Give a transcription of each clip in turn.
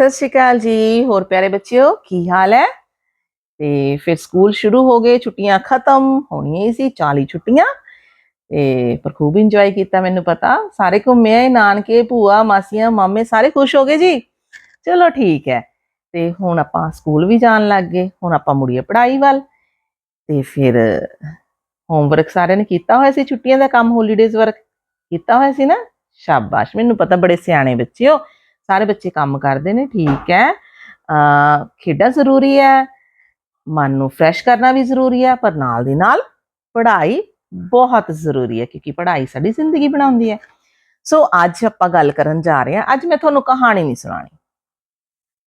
ਸਤਿ ਸ਼੍ਰੀ ਅਕਾਲ ਜੀ, ਹੋਰ ਪਿਆਰੇ ਬੱਚਿਓ, ਕੀ ਹਾਲ ਹੈ? ਤੇ ਫਿਰ ਸਕੂਲ ਸ਼ੁਰੂ ਹੋ ਗਏ, ਛੁੱਟੀਆਂ ਖਤਮ ਹੋਣੀਆਂ ਹੀ ਸੀ 40 ਛੁੱਟੀਆਂ। ਤੇ ਪਰ ਖੂਬ ਇੰਜੋਏ ਕੀਤਾ ਮੈਨੂੰ ਪਤਾ, ਸਾਰੇ ਘੁੰਮੇ ਆਏ ਨਾਨਕੇ, ਭੂਆ, ਮਾਸੀਆਂ, ਮਾਮੇ, ਸਾਰੇ ਖੁਸ਼ ਹੋ ਗਏ ਜੀ? ਚਲੋ ਠੀਕ ਹੈ, ਤੇ ਹੁਣ ਆਪਾਂ ਸਕੂਲ ਵੀ ਜਾਣ ਲੱਗ ਗਏ, ਹੁਣ ਆਪਾਂ ਮੁੜੀਏ ਪੜ੍ਹਾਈ ਵੱਲ। ਤੇ ਫਿਰ ਹੋਮਵਰਕ ਸਾਰਿਆਂ ਨੇ ਕੀਤਾ ਹੋਇਆ ਸੀ, ਛੁੱਟੀਆਂ ਦਾ ਕੰਮ ਹੌਲੀਡੇਜ਼ ਵਰਕ ਕੀਤਾ ਹੋਇਆ ਸੀ ਨਾ? ਸ਼ਾਬਾਸ਼, ਮੈਨੂੰ ਪਤਾ ਬੜੇ ਸਿਆਣੇ ਬੱਚੇ ਹੋ ਸਾਰੇ ਬੱਚੇ ਕੰਮ ਕਰਦੇ ਨੇ, ਠੀਕ ਹੈ। ਅ ਖੇਡਾਂ ਜ਼ਰੂਰੀ ਹੈ, ਮਨ ਨੂੰ ਫਰੈਸ਼ ਕਰਨਾ ਵੀ ਜ਼ਰੂਰੀ ਹੈ, ਪਰ ਨਾਲ ਦੀ ਨਾਲ ਪੜ੍ਹਾਈ ਬਹੁਤ ਜ਼ਰੂਰੀ ਹੈ, ਕਿਉਂਕਿ ਪੜ੍ਹਾਈ ਸਾਡੀ ਜ਼ਿੰਦਗੀ ਬਣਾਉਂਦੀ ਹੈ। ਸੋ ਅੱਜ ਆਪਾਂ ਗੱਲ ਕਰਨ ਜਾ ਰਹੇ ਹਾਂ, ਅੱਜ ਮੈਂ ਤੁਹਾਨੂੰ ਕਹਾਣੀ ਨਹੀਂ ਸੁਣਾਣੀ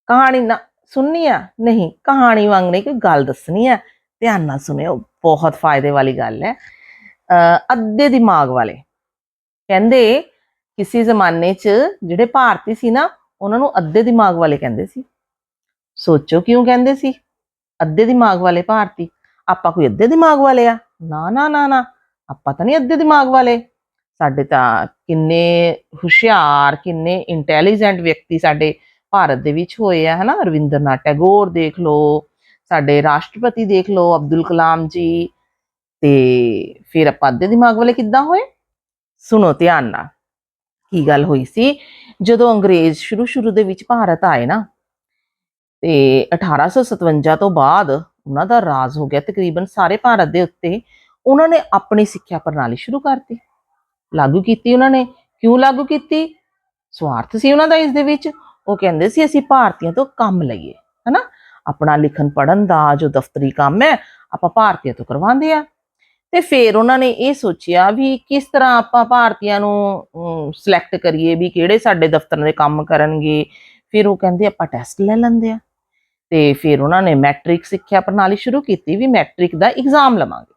ਕਹਾਣੀ ਨਾ ਸੁਣਨੀ ਆ? ਨਹੀਂ, ਕਹਾਣੀ ਵਾਂਗ ਨਹੀਂ, ਕੋਈ ਗੱਲ ਦੱਸਣੀ ਹੈ ਧਿਆਨ ਨਾਲ ਸੁਣਿਓ, ਬਹੁਤ ਫਾਇਦੇ ਵਾਲੀ ਗੱਲ ਹੈ। ਅ ਅੱਧੇ ਦਿਮਾਗ ਵਾਲੇ ਕਹਿੰਦੇ, ਕਿਸੇ ਜ਼ਮਾਨੇ 'ਚ ਜਿਹੜੇ ਭਾਰਤੀ ਸੀ ਨਾ ਉਹਨਾਂ ਨੂੰ ਅੱਧੇ ਦਿਮਾਗ ਵਾਲੇ ਕਹਿੰਦੇ ਸੀ। ਸੋਚੋ ਕਿਉਂ ਕਹਿੰਦੇ ਸੀ? ਅੱਧੇ ਦਿਮਾਗ ਵਾਲੇ ਭਾਰਤੀ, ਆਪਾਂ ਕੋਈ ਅੱਧੇ ਦਿਮਾਗ ਵਾਲੇ ਆ? ਨਾ ਨਾ ਨਾ ਨਾ, ਆਪਾਂ ਤਾਂ ਨਹੀਂ ਅੱਧੇ ਦਿਮਾਗ ਵਾਲੇ। ਸਾਡੇ ਤਾਂ ਕਿੰਨੇ ਹੁਸ਼ਿਆਰ, ਕਿੰਨੇ ਇੰਟੈਲੀਜੈਂਟ ਵਿਅਕਤੀ ਸਾਡੇ ਭਾਰਤ ਦੇ ਵਿੱਚ ਹੋਏ ਆ, ਹਨਾ? ਰਵਿੰਦਰਨਾਥ ਟੈਗੋਰ ਦੇਖ ਲਓ, ਸਾਡੇ ਰਾਸ਼ਟਰਪਤੀ ਦੇਖ ਲਓ, ਅਬਦੁਲ ਕਲਾਮ ਜੀ। ਤੇ ਫਿਰ ਆਪਾਂ ਅੱਧੇ ਦਿਮਾਗ ਵਾਲੇ ਕਿੱਦਾਂ ਹੋਏ? ਸੁਣੋ ਧਿਆਨ ਨਾਲ। ਕੀ ਗੱਲ ਹੋਈ ਸੀ? ਜਦੋਂ ਅੰਗਰੇਜ਼ ਸ਼ੁਰੂ ਸ਼ੁਰੂ ਦੇ ਵਿੱਚ ਭਾਰਤ ਆਏ ਨਾ, ਤੇ 1857 ਤੋਂ ਬਾਅਦ ਉਹਨਾਂ ਦਾ ਰਾਜ ਹੋ ਗਿਆ ਤਕਰੀਬਨ ਸਾਰੇ ਭਾਰਤ ਦੇ ਉੱਤੇ। ਉਹਨਾਂ ਨੇ ਆਪਣੀ ਸਿੱਖਿਆ ਪ੍ਰਣਾਲੀ ਸ਼ੁਰੂ ਕਰਤੀ। ਲਾਗੂ ਕੀਤੀ ਉਹਨਾਂ ਨੇ। ਕਿਉਂ ਲਾਗੂ ਕੀਤੀ? ਸਵਾਰਥ ਸੀ ਉਹਨਾਂ ਦਾ ਇਸ ਦੇ ਵਿੱਚ। ਉਹ ਕਹਿੰਦੇ ਸੀ, ਅਸੀਂ ਭਾਰਤੀਆਂ ਤੋਂ ਕੰਮ ਲਈਏ। ਹਨਾ? ਆਪਣਾ ਲਿਖਣ ਪੜਨ ਦਾ ਜੋ ਦਫ਼ਤਰੀ ਕੰਮ ਹੈ, ਆਪਾਂ ਭਾਰਤੀਆਂ ਤੋਂ ਕਰਵਾਉਂਦੇ ਆ। ਤੇ ਫਿਰ ਉਹਨਾਂ ਨੇ ਇਹ ਸੋਚਿਆ ਵੀ ਕਿਸ ਤਰ੍ਹਾਂ ਆਪਾਂ ਭਾਰਤੀਆਂ ਨੂੰ ਸਿਲੈਕਟ ਕਰੀਏ ਵੀ ਕਿਹੜੇ ਸਾਡੇ ਦਫਤਰ ਦੇ ਕੰਮ ਕਰਨਗੇ। ਫਿਰ ਉਹ ਕਹਿੰਦੇ ਆਪਾਂ ਟੈਸਟ ਲੈ ਲੈਂਦੇ ਆ। ਤੇ ਫਿਰ ਉਹਨਾਂ ਨੇ ਮੈਟ੍ਰਿਕ ਸਿੱਖਿਆ ਪ੍ਰਣਾਲੀ ਸ਼ੁਰੂ ਕੀਤੀ ਵੀ ਮੈਟ੍ਰਿਕ ਦਾ ਐਗਜ਼ਾਮ ਲਵਾਂਗੇ।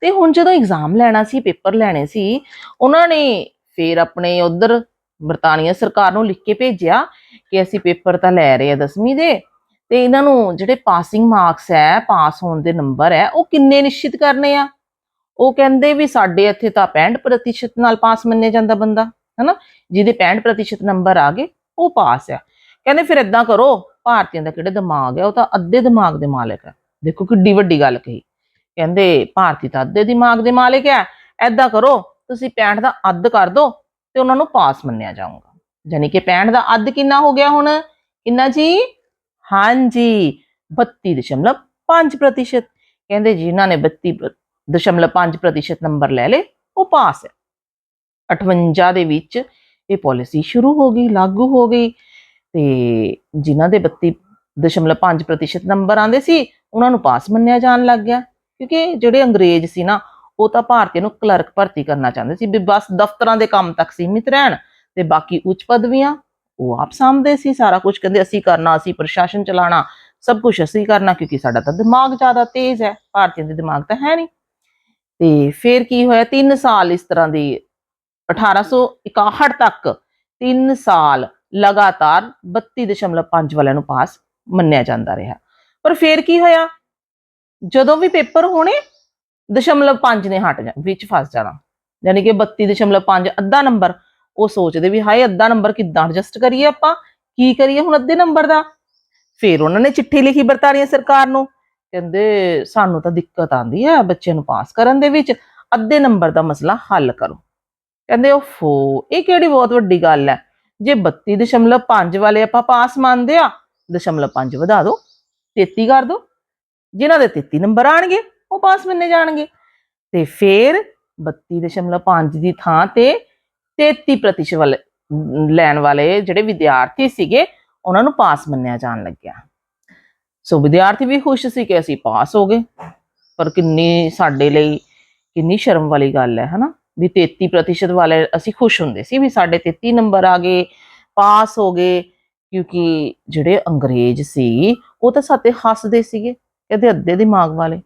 ਤੇ ਹੁਣ ਜਦੋਂ ਐਗਜ਼ਾਮ ਲੈਣਾ ਸੀ ਪੇਪਰ ਲੈਣੇ ਸੀ, ਉਹਨਾਂ ਨੇ ਫਿਰ ਆਪਣੇ ਉਧਰ ਬਰਤਾਨੀਆ ਸਰਕਾਰ ਨੂੰ ਲਿਖ ਕੇ ਭੇਜਿਆ ਕਿ ਅਸੀਂ ਪੇਪਰ ਤਾਂ ਲੈ ਰਹੇ ਆ 10ਵੀਂ ਦੇ। ਤੇ ਇਹਨਾਂ ਨੂੰ ਜਿਹੜੇ ਪਾਸਿੰਗ ਮਾਰਕਸ ਹੈ ਪਾਸ ਹੋਣ ਦੇ ਨੰਬਰ ਹੈ, ਉਹ ਕਿੰਨੇ ਨਿਸ਼ਚਿਤ ਕਰਨੇ ਆ? ਉਹ ਕਹਿੰਦੇ ਵੀ ਸਾਡੇ ਇੱਥੇ ਤਾਂ 65% ਨਾਲ ਪਾਸ ਮੰਨਿਆ ਜਾਂਦਾ ਬੰਦਾ, ਹਨਾ? ਜਿਹਦੇ 65% ਨੰਬਰ ਆ ਗਏ, ਉਹ ਪਾਸ ਆ। ਕਹਿੰਦੇ ਫਿਰ ਇਦਾਂ ਕਰੋ, ਭਾਰਤੀਆਂ ਦਾ ਕਿਹੜਾ ਦਿਮਾਗ ਹੈ ਉਹ ਤਾਂ ਅੱਧੇ ਦਿਮਾਗ ਦੇ ਮਾਲਕ ਹੈ ਦੇਖੋ ਕਿੱਡੀ ਵੱਡੀ ਗੱਲ ਕਹੀ। ਕਹਿੰਦੇ ਭਾਰਤੀ ਤਾਂ ਅੱਧੇ ਦਿਮਾਗ ਦੇ ਮਾਲਕ ਹੈ ਐਦਾਂ ਕਰੋ, ਤੁਸੀਂ 65 ਦਾ ਅੱਧ ਕਰ ਦਿਓ ਤੇ ਉਹਨਾਂ ਨੂੰ ਪਾਸ ਮੰਨਿਆ ਜਾਊਗਾ। ਯਾਨੀ ਕਿ 65 ਦਾ ਅੱਧ ਕਿੰਨਾ ਹੋ ਗਿਆ ਹੁਣ? ਕਿੰਨਾ ਜੀ? ਹਾਂਜੀ 32.5% ਕਹਿੰਦੇ ਜਿਨ੍ਹਾਂ ਨੇ 32.5% ਨੰਬਰ ਲੈ ਲੇ ਉਹ ਪਾਸ ਹੈ। 58 ਦੇ ਵਿੱਚ ਇਹ ਪਾਲਿਸੀ ਸ਼ੁਰੂ ਹੋ ਗਈ, ਲਾਗੂ ਹੋ ਗਈ ਤੇ ਜਿਨ੍ਹਾਂ ਦੇ 32.5% ਨੰਬਰ ਆਂਦੇ ਸੀ, ਉਹਨਾਂ ਨੂੰ ਪਾਸ ਮੰਨਿਆ ਜਾਣ ਲੱਗ ਗਿਆ। ਕਿਉਂਕਿ ਜਿਹੜੇ ਅੰਗਰੇਜ਼ ਸੀ ਨਾ, ਉਹ ਤਾਂ ਭਾਰਤੀਆਂ ਨੂੰ ਕਲਰਕ ਭਰਤੀ ਕਰਨਾ ਚਾਹੁੰਦੇ ਸੀ ਵੀ ਬਸ ਦਫ਼ਤਰਾਂ ਦੇ ਕੰਮ ਤੱਕ ਸੀਮਿਤ ਰਹਿਣ ਤੇ ਬਾਕੀ ਉੱਚ ਪਦਵੀਆਂ, ਉਹ ਆਪ ਸਾਂਭਦੇ ਸੀ ਸਾਰਾ ਕੁਝ ਕਹਿੰਦੇ ਅਸੀਂ ਕਰਨਾ, ਅਸੀਂ ਪ੍ਰਸ਼ਾਸਨ ਚਲਾਣਾ ਸਭ ਕੁਝ ਅਸੀਂ ਕਰਨਾ, ਕਿਉਂਕਿ ਸਾਡਾ ਤਾਂ ਦਿਮਾਗ ਜ਼ਿਆਦਾ ਤੇਜ਼ ਹੈ, ਭਾਰਤੀਆਂ ਦੇ ਦਿਮਾਗ ਤਾਂ ਹੈ ਨਹੀਂ। ਤੇ ਫਿਰ ਕੀ ਹੋਇਆ? 3 ਸਾਲ ਇਸ ਤਰ੍ਹਾਂ ਦੀ 1861 ਤੱਕ 3 ਸਾਲ ਲਗਾਤਾਰ 32.5 ਵਾਲਿਆਂ ਨੂੰ ਪਾਸ ਮੰਨਿਆ ਜਾਂਦਾ ਰਿਹਾ। ਪਰ ਫਿਰ ਕੀ ਹੋਇਆ? ਜਦੋਂ ਵੀ ਪੇਪਰ ਹੋਣੇ, ਦਸ਼ਮਲਵ 5 ਨੇ ਹਟ ਜਾ, ਵਿੱਚ ਫਸ ਜਾਣਾ। ਯਾਨੀ ਕਿ 32.5 ਅੱਧਾ ਨੰਬਰ, ਉਹ ਸੋਚਦੇ ਵੀ ਹਾਏ, ਅੱਧਾ ਨੰਬਰ ਕਿੱਦਾਂ ਐਡਜਸਟ ਕਰੀਏ ਆਪਾਂ? ਕੀ ਕਰੀਏ ਹੁਣ ਅੱਧੇ ਨੰਬਰ ਦਾ? ਫਿਰ ਉਹਨਾਂ ਨੇ ਚਿੱਠੀ ਲਿਖੀ ਬਰਤਾਨੀਆ ਸਰਕਾਰ ਨੂੰ। ਕਹਿੰਦੇ ਸਾਨੂੰ ਤਾਂ ਦਿੱਕਤ ਆਂਦੀ ਹੈ ਬੱਚੇ ਨੂੰ ਪਾਸ ਕਰਨ ਦੇ ਵਿੱਚ, ਅੱਧੇ ਨੰਬਰ ਦਾ ਮਸਲਾ ਹੱਲ ਕਰੋ। ਕਹਿੰਦੇ ਓਫੋ ਇਹ ਕਿਹੜੀ ਬਹੁਤ ਵੱਡੀ ਗੱਲ ਹੈ। ਜੇ 32.5 ਵਾਲੇ ਆਪਾਂ ਪਾਸ ਮੰਨਦੇ ਆ, ਦਸ਼ਮਲਵ 5 ਵਧਾ ਦਿਓ 33 ਕਰ ਦਿਓ ਜਿਨ੍ਹਾਂ ਦੇ 33 ਨੰਬਰ ਆਣਗੇ ਉਹ ਪਾਸ ਮੰਨੇ ਜਾਣਗੇ। ਤੇ ਫਿਰ 32.5 ਦੀ ਥਾਂ ਤੇ 33% ਵਾਲੇ, ਲੈਣ ਵਾਲੇ ਜਿਹੜੇ ਵਿਦਿਆਰਥੀ ਸੀਗੇ, ਉਹਨਾਂ ਨੂੰ ਪਾਸ ਮੰਨਿਆ ਜਾਣ ਲੱਗਿਆ। ਸੋ ਵਿਦਿਆਰਥੀ ਵੀ ਖੁਸ਼ ਸੀ ਕਿ ਅਸੀਂ ਪਾਸ ਹੋ ਗਏ। ਪਰ ਕਿੰਨੀ ਸਾਡੇ ਲਈ ਕਿੰਨੀ ਸ਼ਰਮ ਵਾਲੀ ਗੱਲ ਹੈ, ਹਨਾ? ਵੀ 33% ਵਾਲੇ ਅਸੀਂ ਖੁਸ਼ ਹੁੰਦੇ ਸੀ ਵੀ ਸਾਡੇ 33 ਨੰਬਰ ਆ ਗਏ, ਪਾਸ ਹੋ ਗਏ। ਕਿਉਂਕਿ ਜਿਹੜੇ ਅੰਗਰੇਜ਼ ਸੀ, ਉਹ ਤਾਂ ਸਾਤੇ ਹੱਸਦੇ ਸੀਗੇ, ਕਹਿੰਦੇ ਅੱਧੇ ਦਿਮਾਗ ਵਾਲੇ।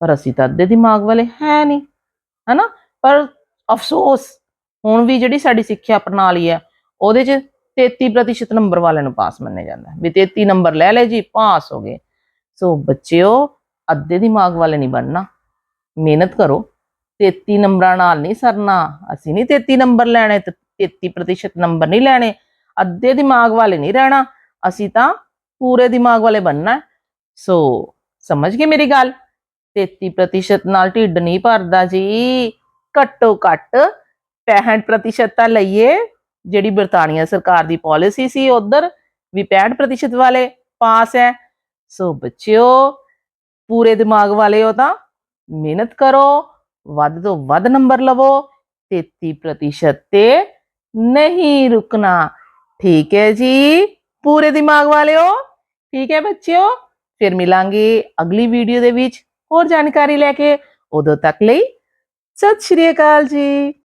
ਪਰ ਅਸੀਂ ਤਾਂ ਅੱਧੇ ਦਿਮਾਗ ਵਾਲੇ ਹੈ ਨਹੀਂ, ਹਨਾ? ਪਰ ਅਫਸੋਸ, ਹੁਣ ਵੀ ਜਿਹੜੀ ਸਾਡੀ ਸਿੱਖਿਆ ਪ੍ਰਣਾਲੀ ਹੈ, ਉਹਦੇ 'ਚ 33% ਨੰਬਰ ਵਾਲਿਆਂ ਨੂੰ ਪਾਸ ਮੰਨਿਆ ਜਾਂਦਾ ਵੀ 33 ਨੰਬਰ ਲੈ ਲੈ ਜੀ, ਪਾਸ ਹੋ ਗਏ। ਸੋ ਬੱਚਿਓ, ਅੱਧੇ ਦਿਮਾਗ ਵਾਲੇ ਨਹੀਂ ਬਣਨਾ। ਮਿਹਨਤ ਕਰੋ। 33 ਨੰਬਰਾਂ ਨਾਲ ਨਹੀਂ ਸਰਨਾ। ਅਸੀਂ ਨਹੀਂ 33 ਨੰਬਰ ਲੈਣੇ ਤੇ 33% ਨੰਬਰ ਨਹੀਂ ਲੈਣੇ। ਅੱਧੇ ਦਿਮਾਗ ਵਾਲੇ ਨਹੀਂ ਰਹਿਣਾ। ਅਸੀਂ ਤਾਂ ਪੂਰੇ ਦਿਮਾਗ ਵਾਲੇ ਬਣਨਾ ਸੋ ਸਮਝ ਗਏ ਮੇਰੀ ਗੱਲ? 33% ਨਾਲ ਢਿੱਡ ਨਹੀਂ ਭਰਦਾ ਜੀ। ਘੱਟੋ ਘੱਟ 65% ਤਾਂ ਲਈਏ। ਜਿਹੜੀ ਬਰਤਾਨੀਆ ਸਰਕਾਰ ਦੀ ਪਾਲਿਸੀ ਸੀ ਉਧਰ ਵੀ 65% ਵਾਲੇ ਪਾਸ ਹੈ। ਸੋ ਬੱਚਿਓ, ਪੂਰੇ ਦਿਮਾਗ ਵਾਲੇ ਹੋ ਤਾਂ ਮਿਹਨਤ ਕਰੋ, ਵੱਧ ਤੋਂ ਵੱਧ ਨੰਬਰ ਲਵੋ 33% ਤੇ ਨਹੀਂ ਰੁਕਣਾ। ਠੀਕ ਹੈ ਜੀ, ਪੂਰੇ ਦਿਮਾਗ ਵਾਲਿਓ ਠੀਕ ਹੈ ਬੱਚਿਓ, ਫਿਰ ਮਿਲਾਂਗੇ ਅਗਲੀ ਵੀਡੀਓ ਦੇ ਵਿੱਚ ਹੋਰ ਜਾਣਕਾਰੀ ਲੈ ਕੇ। ਉਦੋਂ ਤੱਕ ਲਈ ਸਤਿ ਸ਼੍ਰੀ ਅਕਾਲ ਜੀ।